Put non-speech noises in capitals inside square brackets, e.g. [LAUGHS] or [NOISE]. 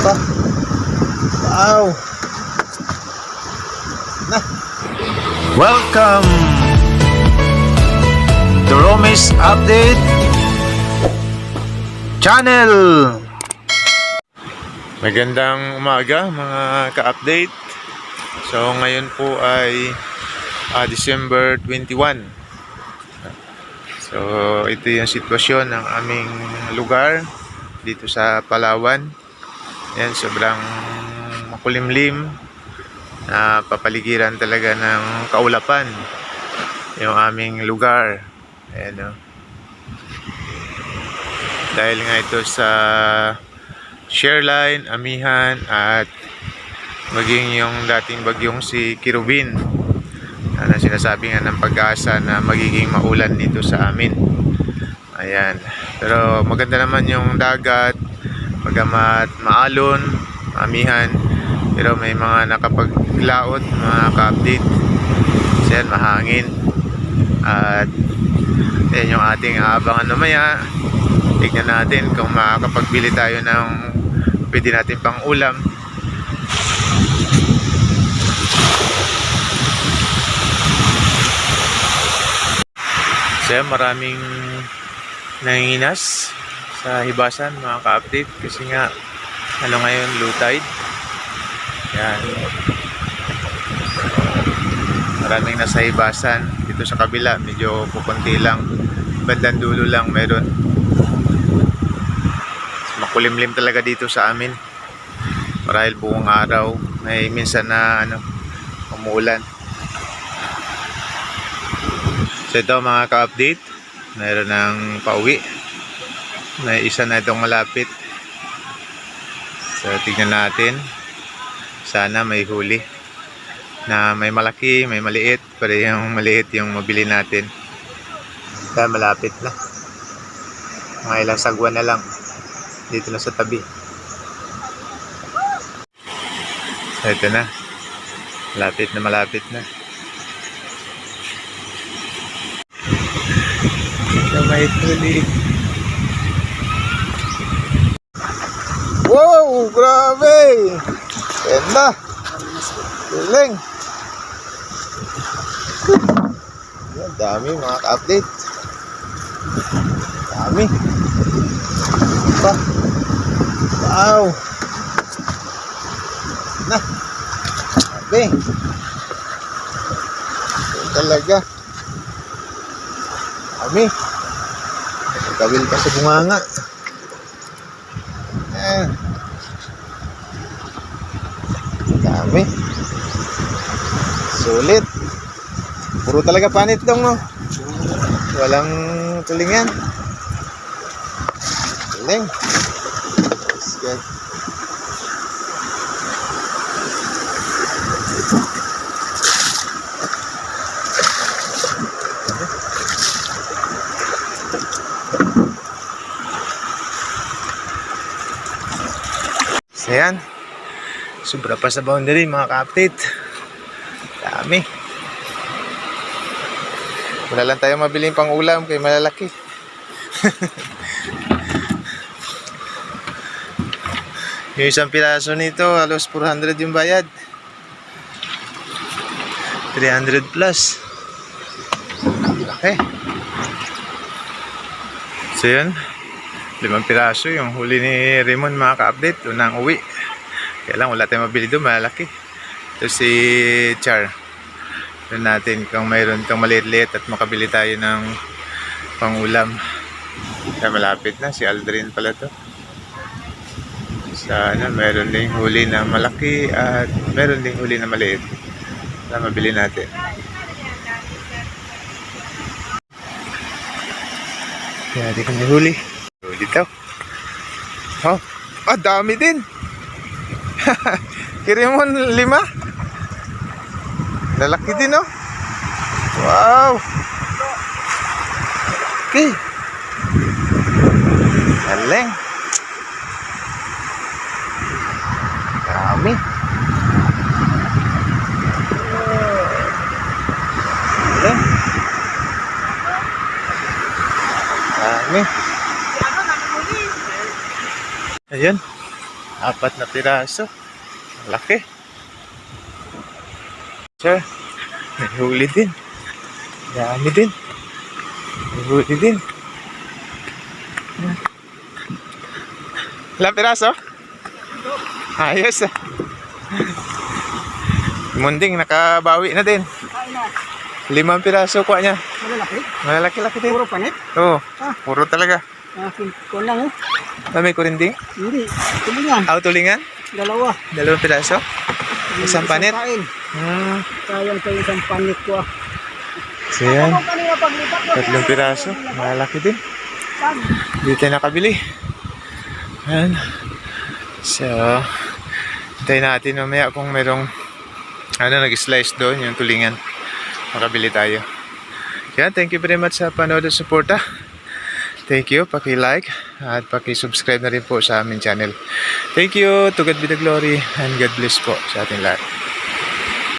Pa. Wow. Na. Welcome to Romis Update Channel. Magandang umaga mga ka-update. So ngayon po ay ah, December 21. So ito yung sitwasyon ng aming lugar dito sa Palawan. Yan sobrang makulimlim na papaligiran talaga ng kaulapan yung aming lugar. Ayan o. Dahil nga ito sa Shareline, Amihan at maging yung dating bagyong si Kirubin na sinasabi nga ng pag-asa na magiging maulan dito sa amin. Ayan. Pero maganda naman yung dagat, magamat maalon, amihan, pero may mga nakapaglaot, mga ka-update. So yan, mahangin. At yan yung ating aabangan mamaya. Tignan natin kung makakapagbili tayo ng pwede natin pang ulam. So maraming nanginginas sa hibasan mga ka-update. Kasi nga ano ngayon low tide. Yan. Maraming nasa hibasan. Dito sa kabila medyo kukunti lang. Bandang dulo lang meron. Makulimlim talaga dito sa amin. Marahil buong araw may minsan na ano umuulan. So ito mga ka-update meron ng pauwi. May isa na itong malapit. So tignan natin. Sana may huli. Na may malaki, may maliit. Pero yung [LAUGHS] maliit yung mabili natin. Kaya malapit na. Mga ilang sagwan na lang. Dito na sa tabi. So ito na. Malapit na malapit na ito may huli Wow, grabe. Yan na. Galing. Dami mga ka-update. Dami. Pa. Wow. Na. Grabe. Talaga. Dami. Kawil pa sa bunganga. Eh. Dami. Sulit. Puro talaga panit dong, no? Walang tulingan. Galing. Let's get. So yan. Sobra pa sa boundary mga ka-update. Dami. Wala lang tayo mabili pang ulam kay malalaki. [LAUGHS] yung isang piraso nito, halos 400 yung bayad. 300 plus. Laki. So yun. Limang piraso yung huli ni Raymond mga ka-update. Unang uwi. Kaya lang wala tayong mabili doon. Malaki. Ito si Char. Doon natin kung mayroon kang maliit-liit at makabili tayo ng pangulam. Kaya malapit na. Si Aldrin pala to. Sana meron ding huli na malaki at meron ding huli na maliit. Na mabili natin. Kaya di kami huli. Daw. Oh, ah, dami din. [LAUGHS] Kirimon lima. Lalaki din, oh. Wow. Okay. Galing. Dami. Galing. Dami. Ayan. Apat na piraso. Laki. Sir, may huli din. Dami din. May huli din. Ilang piraso? Ayos ah. Munding, nakabawi na din. Limang piraso kuha niya. Malalaki. Malalaki-laki din. Puro panit. Oo, Ah. puro talaga. Akin ko lang. Dami ko rin din. Hindi. Tulingan. Autolingan? Dalawa. Dalawang piraso? Isang panit? kain. Hmm. Sayang sa isang panit ko ah. So yan, tatlong piraso. Malaki din. Hindi tayo nakabili. Yan. So, hintayin natin mamaya kung merong ano, nag-slice doon, yung tulingan. Makabili tayo. Yan, thank you very much sa panood at suporta. Thank you, paki-like at paki-subscribe na rin po sa aming channel. Thank you, to God be the glory and God bless po sa ating lahat.